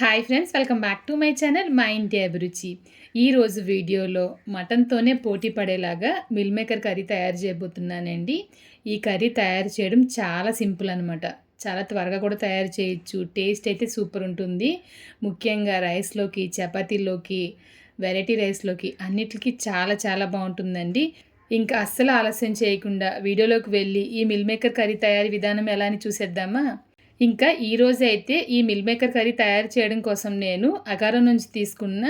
Hi friends welcome back to my channel మా ఇంటి అభిరుచి ఈరోజు వీడియోలో మటన్తోనే పోటీ పడేలాగా మిల్ మేకర్ కర్రీ తయారు చేయబోతున్నానండి. ఈ కర్రీ తయారు చేయడం చాలా సింపుల్ అనమాట చాలా త్వరగా కూడా తయారు చేయొచ్చు టేస్ట్ అయితే సూపర్ ఉంటుంది. ముఖ్యంగా రైస్లోకి చపాతీలోకి వెరైటీ రైస్లోకి అన్నిటికీ చాలా చాలా బాగుంటుందండి. ఇంకా అస్సలు ఆలస్యం చేయకుండా వీడియోలోకి వెళ్ళి ఈ మిల్ మేకర్ కర్రీ తయారీ విధానం ఎలా అని చూసేద్దామా? ఇంకా ఈరోజు అయితే ఈ మిల్ మేకర్ కర్రీ తయారు చేయడం కోసం నేను అగారం నుంచి తీసుకున్న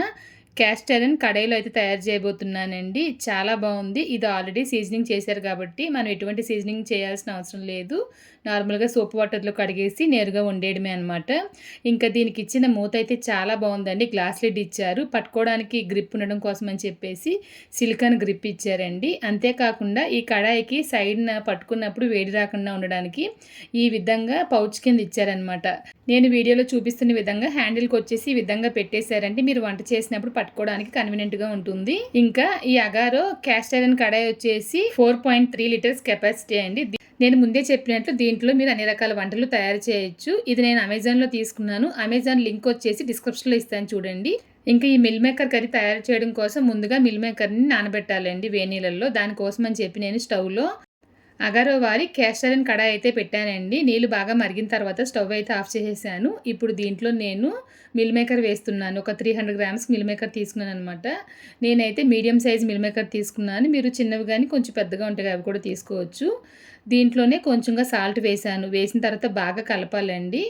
క్యాస్టర్ అండ్ కడాయిలో అయితే తయారు చేయబోతున్నానండి. చాలా బాగుంది. ఇది ఆల్రెడీ సీజనింగ్ చేశారు కాబట్టి మనం ఎటువంటి సీజనింగ్ చేయాల్సిన అవసరం లేదు. నార్మల్గా సోప్ వాటర్లో కడిగేసి నేరుగా వండేయడమే అనమాట ఇంకా దీనికి ఇచ్చిన మూత అయితే చాలా బాగుందండి. గ్లాస్ లిడ్ ఇచ్చారు. పట్టుకోవడానికి గ్రిప్ ఉండడం కోసం అని చెప్పేసి సిలికాన్ గ్రిప్ ఇచ్చారండి. అంతేకాకుండా ఈ కడాయికి సైడ్న పట్టుకున్నప్పుడు వేడి రాకుండా ఉండడానికి ఈ విధంగా పౌచ్ కింద ఇచ్చారనమాట నేను వీడియోలో చూపిస్తున్న విధంగా హ్యాండిల్కి వచ్చేసి ఈ విధంగా పెట్టేశారంటే మీరు వంట చేసినప్పుడు పట్టుకోవడానికి కన్వీనియంట్గా ఉంటుంది. ఇంకా ఈ అగారో క్యాస్ట్ ఐరన్ కడాయి వచ్చేసి four point three litres capacity అండి. నేను ముందే చెప్పినట్లు దీంట్లో మీరు అన్ని రకాల వంటలు తయారు చేయొచ్చు. ఇది నేను అమెజాన్లో తీసుకున్నాను. అమెజాన్ లింక్ వచ్చేసి డిస్క్రిప్షన్లో ఇస్తాను చూడండి. ఇంకా ఈ మిల్ మేకర్ కర్రీ తయారు చేయడం కోసం ముందుగా మిల్ మేకర్ని నానబెట్టాలండి వేనీళ్ళల్లో దానికోసం అని చెప్పి నేను స్టవ్లో అగారో వారి కడాయి అయితే పెట్టానండి. నీళ్ళు బాగా మరిగిన తర్వాత స్టవ్ అయితే ఆఫ్ చేసేసాను. ఇప్పుడు దీంట్లో నేను మిల్ మేకర్ వేస్తున్నాను. ఒక three hundred grams meal maker తీసుకున్నాను అనమాట నేనైతే మీడియం సైజ్ మిల్ మేకర్ తీసుకున్నాను. మీరు చిన్నవి కానీ కొంచెం పెద్దగా ఉంటాయి అవి కూడా తీసుకోవచ్చు. దీంట్లోనే కొంచెంగా సాల్ట్ వేసాను వేసిన తర్వాత బాగా కలపాలండి.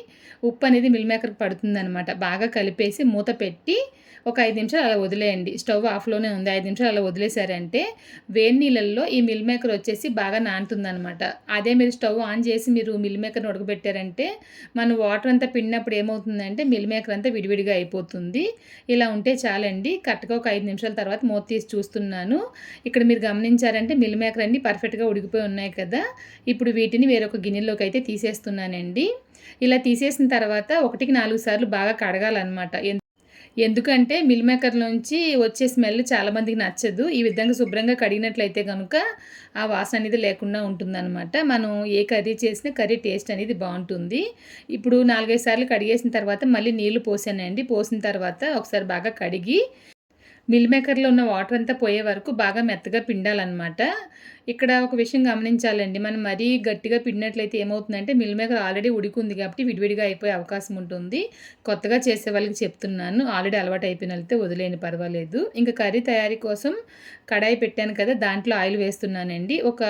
ఉప్పు అనేది మిల్ మేకర్కి పడుతుందనమాట బాగా కలిపేసి మూత పెట్టి ఒక ఐదు నిమిషాలు అలా వదిలేయండి. స్టవ్ ఆఫ్లోనే ఉంది. ఐదు నిమిషాలు అలా వదిలేశారంటే వేడి నీళ్ళల్లో ఈ మిల్ మేకర్ వచ్చేసి బాగా నానుతుందనమాట అదే మీరు స్టవ్ ఆన్ చేసి మీరు మిల్ మేకర్ని ఉడకబెట్టారంటే మన వాటర్ అంతా పిండినప్పుడు ఏమవుతుందంటే మిల్ మేకర్ అంతా విడివిడిగా అయిపోతుంది. ఇలా ఉంటే చాలండి. కరెక్ట్గా ఒక ఐదు నిమిషాల తర్వాత మూత తీసి చూస్తున్నాను. ఇక్కడ మీరు గమనించారంటే మిల్ మేకర్ అన్ని పర్ఫెక్ట్గా ఉడికిపోయి ఉన్నాయి కదా. ఇప్పుడు వీటిని వేరొక గిన్నెలోకి అయితే తీసేస్తున్నానండి. ఇలా తీసేసిన తర్వాత ఒకటికి నాలుగు సార్లు బాగా కడగాలన్నమాట. ఎందుకంటే మిల్ మేకర్లోంచి వచ్చే స్మెల్ చాలామందికి నచ్చదు. ఈ విధంగా శుభ్రంగా కడిగినట్లయితే కనుక ఆ వాసన అనేది లేకుండా ఉంటుందన్నమాట. మనం ఏ కర్రీ చేసినా కర్రీ టేస్ట్ అనేది బాగుంటుంది. ఇప్పుడు నాలుగైదు సార్లు కడిగేసిన తర్వాత మళ్ళీ నీళ్ళు పోసానండి. పోసిన తర్వాత ఒకసారి బాగా కడిగి మిల్ మేకర్లో ఉన్న వాటర్ అంతా పోయే వరకు బాగా మెత్తగా పిండాలన్నమాట. ఇక్కడ ఒక విషయం గమనించాలండి. మనం మరీ గట్టిగా పిండినట్లయితే ఏమవుతుందంటే మిల్ మేకర్ ఆల్రెడీ ఉడికుంది కాబట్టి విడివిడిగా అయిపోయే అవకాశం ఉంటుంది. కొత్తగా చేసే వాళ్ళకి చెప్తున్నాను. ఆల్రెడీ అలవాటు అయిపోయిన వెళ్తే వదిలేని పర్వాలేదు. ఇంకా కర్రీ తయారీ కోసం కడాయి పెట్టాను కదా దాంట్లో ఆయిల్ వేస్తున్నానండి. ఒక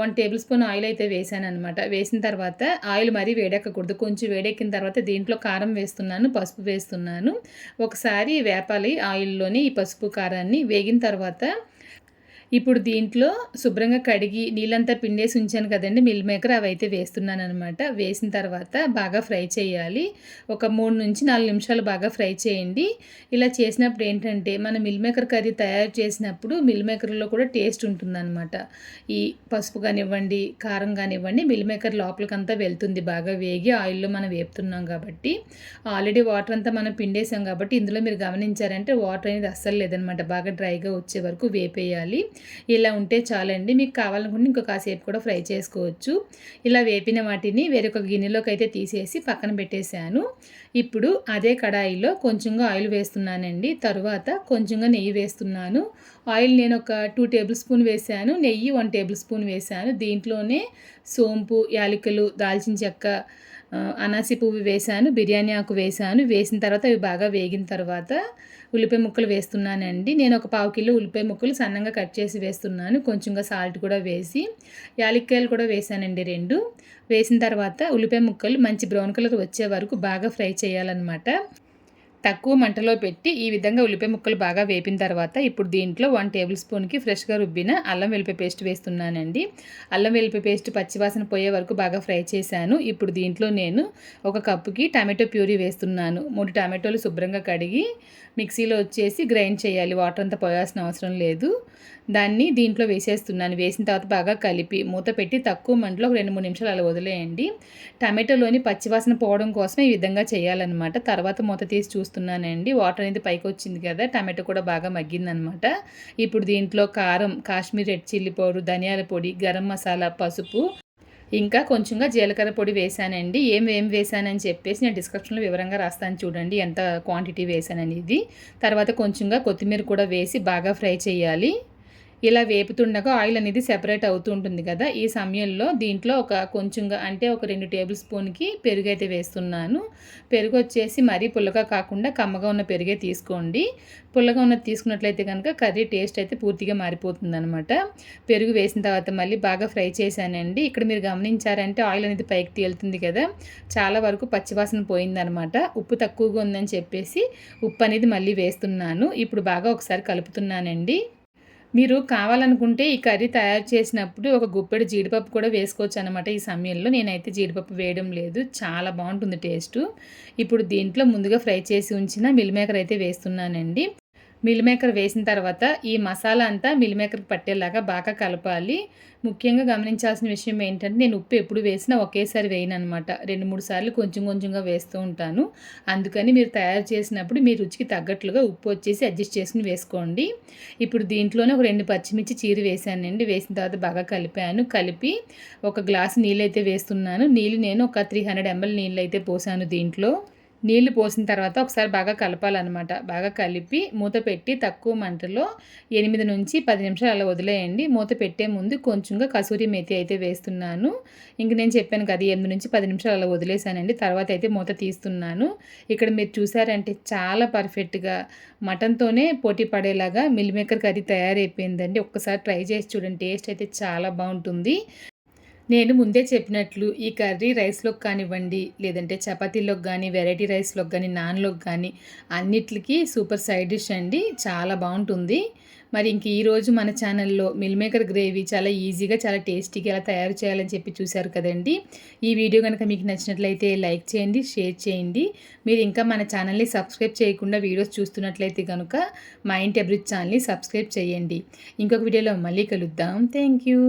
వన్ టేబుల్ స్పూన్ ఆయిల్ అయితే వేసాను అనమాట వేసిన తర్వాత ఆయిల్ మరీ వేడెక్కకూడదు. కొంచెం వేడెక్కిన తర్వాత దీంట్లో కారం వేస్తున్నాను పసుపు వేస్తున్నాను. ఒకసారి వేపాలి ఆయిల్లోని ఈ పసుపు కారాన్ని. వేగిన తర్వాత ఇప్పుడు దీంట్లో శుభ్రంగా కడిగి నీళ్ళంతా పిండేసి ఉంచాను కదండి. మిల్ మేకర్ అవి అయితే వేస్తున్నాను అనమాట వేసిన తర్వాత బాగా ఫ్రై చేయాలి. ఒక మూడు నుంచి నాలుగు నిమిషాలు బాగా ఫ్రై చేయండి. ఇలా చేసినప్పుడు ఏంటంటే మన మిల్ మేకర్ కర్రీ తయారు చేసినప్పుడు మిల్ మేకర్లో కూడా టేస్ట్ ఉంటుందన్నమాట. ఈ పసుపు కానివ్వండి కారం కానివ్వండి మిల్ మేకర్ లోపలికంతా వెళ్తుంది. బాగా వేగి ఆయిల్లో మనం వేపుతున్నాం కాబట్టి. ఆల్రెడీ వాటర్ అంతా మనం పిండేసాం కాబట్టి ఇందులో మీరు గమనించారంటే వాటర్ అనేది అస్సలు లేదనమాట బాగా డ్రైగా వచ్చే వరకు వేపేయాలి. ఇలా ఉంటే చాలండి. మీకు కావాలనుకుంటే ఇంకో కాసేపు కూడా ఫ్రై చేసుకోవచ్చు. ఇలా వేపిన వాటిని వేరొక గిన్నెలోకి అయితే తీసేసి పక్కన పెట్టేశాను. ఇప్పుడు అదే కడాయిలో కొంచెంగా ఆయిల్ వేస్తున్నానండి. తరువాత కొంచెంగా నెయ్యి వేస్తున్నాను. ఆయిల్ నేను ఒక టూ టేబుల్ స్పూన్ వేశాను. నెయ్యి వన్ టేబుల్ స్పూన్ వేసాను దీంట్లోనే సోంపు యాలకులు దాల్చిన చెక్క అనాసి పువ్వు వేసాను బిర్యానీ ఆకు వేసాను వేసిన తర్వాత అవి బాగా వేగిన తర్వాత ఉల్లిపాయ ముక్కలు వేస్తున్నానండి. నేను ఒక పావు కిలో ఉల్లిపాయ ముక్కలు సన్నంగా కట్ చేసి వేస్తున్నాను. కొంచెంగా సాల్ట్ కూడా వేసి యాలక్కాయలు కూడా వేసానండి రెండు. వేసిన తర్వాత ఉల్లిపాయ ముక్కలు మంచి బ్రౌన్ కలర్ వచ్చే వరకు బాగా ఫ్రై చేయాలన్నమాట. తక్కువ మంటలో పెట్టి ఈ విధంగా ఉల్లిపాయ ముక్కలు బాగా వేపిన తర్వాత ఇప్పుడు దీంట్లో వన్ టేబుల్ స్పూన్కి ఫ్రెష్గా రుబ్బిన అల్లం వెల్లిపాయ పేస్ట్ వేస్తున్నానండి. అల్లం వెల్లిపాయ పేస్ట్ పచ్చివాసన పోయే వరకు బాగా ఫ్రై చేశాను. ఇప్పుడు దీంట్లో నేను ఒక కప్పుకి టమాటో ప్యూరీ వేస్తున్నాను. మూడు టమాటోలు శుభ్రంగా కడిగి మిక్సీలో వచ్చేసి గ్రైండ్ చేయాలి. వాటర్ అంతా పోయాల్సిన అవసరం లేదు. దాన్ని దీంట్లో వేసేస్తున్నాను. వేసిన తర్వాత బాగా కలిపి మూత పెట్టి తక్కువ మంటలో ఒక రెండు మూడు నిమిషాలు అలా వదిలేయండి. టమాటోలోని పచ్చివాసన పోవడం కోసం ఈ విధంగా చేయాలన్నమాట. తర్వాత మూత తీసి చూస్తున్నానండి. వాటర్ అనేది పైకి వచ్చింది కదా టమాటో కూడా బాగా మగ్గిందనమాట ఇప్పుడు దీంట్లో కారం కాశ్మీర్ రెడ్ చిల్లీ పౌడర్ ధనియాల పొడి గరం మసాలా పసుపు ఇంకా కొంచెంగా జీలకర్ర పొడి వేసానండి ఏం ఏం వేసానని చెప్పేసి నేను డిస్క్రిప్షన్లో వివరంగా రాస్తాను చూడండి ఎంత క్వాంటిటీ వేసాననేది తర్వాత కొంచెంగా కొత్తిమీర కూడా వేసి బాగా ఫ్రై చేయాలి. ఇలా వేపుతుండగా ఆయిల్ అనేది సెపరేట్ అవుతూ ఉంటుంది కదా. ఈ సమయంలో దీంట్లో ఒక కొంచెంగా అంటే ఒక రెండు టేబుల్ స్పూన్కి పెరుగు అయితే వేస్తున్నాను. పెరుగు వచ్చేసి మరీ పుల్లగా కాకుండా కమ్మగా ఉన్న పెరుగే తీసుకోండి. పుల్లగా ఉన్నది తీసుకున్నట్లయితే కనుక కర్రీ టేస్ట్ అయితే పూర్తిగా మారిపోతుంది అనమాట పెరుగు వేసిన తర్వాత మళ్ళీ బాగా ఫ్రై చేశానండి. ఇక్కడ మీరు గమనించారంటే ఆయిల్ అనేది పైకి తేలుతుంది కదా. చాలా వరకు పచ్చివాసన పోయిందనమాట ఉప్పు తక్కువగా ఉందని చెప్పేసి ఉప్పు అనేది మళ్ళీ వేస్తున్నాను. ఇప్పుడు బాగా ఒకసారి కలుపుతున్నానండి. మీరు కావాలనుకుంటే ఈ కర్రీ తయారు చేసినప్పుడు ఒక గుప్పెడు జీడిపప్పు కూడా వేసుకోవచ్చు అనమాట ఈ సమయంలో. నేనైతే జీడిపప్పు వేయడం లేదు. చాలా బాగుంటుంది టేస్ట్. ఇప్పుడు దీంట్లో ముందుగా ఫ్రై చేసి ఉంచిన మిల్ మేకర్ అయితే వేస్తున్నానండి. మిల్ మేకర్ వేసిన తర్వాత ఈ మసాలా అంతా మిల్ మేకర్కి పట్టేలాగా బాగా కలపాలి. ముఖ్యంగా గమనించాల్సిన విషయం ఏంటంటే నేను ఉప్పు ఎప్పుడు వేసినా ఒకేసారి వేయను అనమాట రెండు మూడు సార్లు కొంచెం కొంచెంగా వేస్తూ ఉంటాను. అందుకని మీరు తయారు చేసినప్పుడు మీ రుచికి తగ్గట్లుగా ఉప్పు వచ్చేసి అడ్జస్ట్ చేసుకుని వేసుకోండి. ఇప్పుడు దీంట్లోనే ఒక రెండు పచ్చిమిర్చి చీర వేసానండి వేసిన తర్వాత బాగా కలిపాను. కలిపి ఒక గ్లాస్ నీళ్ళు అయితే వేస్తున్నాను. నీళ్ళు నేను ఒక త్రీ హండ్రెడ్ ఎంఎల్ నీళ్ళు అయితే పోసాను దీంట్లో. నీళ్ళు పోసిన తర్వాత ఒకసారి బాగా కలపాలన్నమాట. బాగా కలిపి మూత పెట్టి తక్కువ మంటలో ఎనిమిది నుంచి పది నిమిషాలు అలా వదిలేయండి. మూత పెట్టే ముందు కొంచెంగా కసూరి మేతి అయితే వేస్తున్నాను. ఇంక నేను చెప్పాను కదా ఎనిమిది నుంచి పది నిమిషాలు అలా వదిలేసానండి తర్వాత అయితే మూత తీస్తున్నాను. ఇక్కడ మీరు చూసారంటే చాలా పర్ఫెక్ట్గా మటన్తోనే పోటీ పడేలాగా మిల్ మేకర్ కర్రీ తయారైపోయిందండి. ఒక్కసారి ట్రై చేసి చూడండి టేస్ట్ అయితే చాలా బాగుంటుంది. నేను ముందే చెప్పినట్లు ఈ కర్రీ రైస్లోకి కానివ్వండి లేదంటే చపాతీలోకి కానీ వెరైటీ రైస్లోకి కానీ నాన్లోకి కానీ అన్నిటికీ సూపర్ సైడ్ డిష్ అండి. చాలా బాగుంటుంది. మరి ఇంక ఈరోజు మన ఛానల్లో మిల్ మేకర్ గ్రేవీ చాలా ఈజీగా చాలా టేస్టీగా ఎలా తయారు చేయాలని చెప్పి చూశారు కదండి. ఈ వీడియో కనుక మీకు నచ్చినట్లయితే లైక్ చేయండి షేర్ చేయండి. మీరు ఇంకా మన ఛానల్ని సబ్స్క్రైబ్ చేయకుండా వీడియోస్ చూస్తున్నట్లయితే కనుక మా ఇంటి అభివృద్ధి ఛానల్ని సబ్స్క్రైబ్ చేయండి. ఇంకొక వీడియోలో మళ్ళీ కలుద్దాం. Thank you.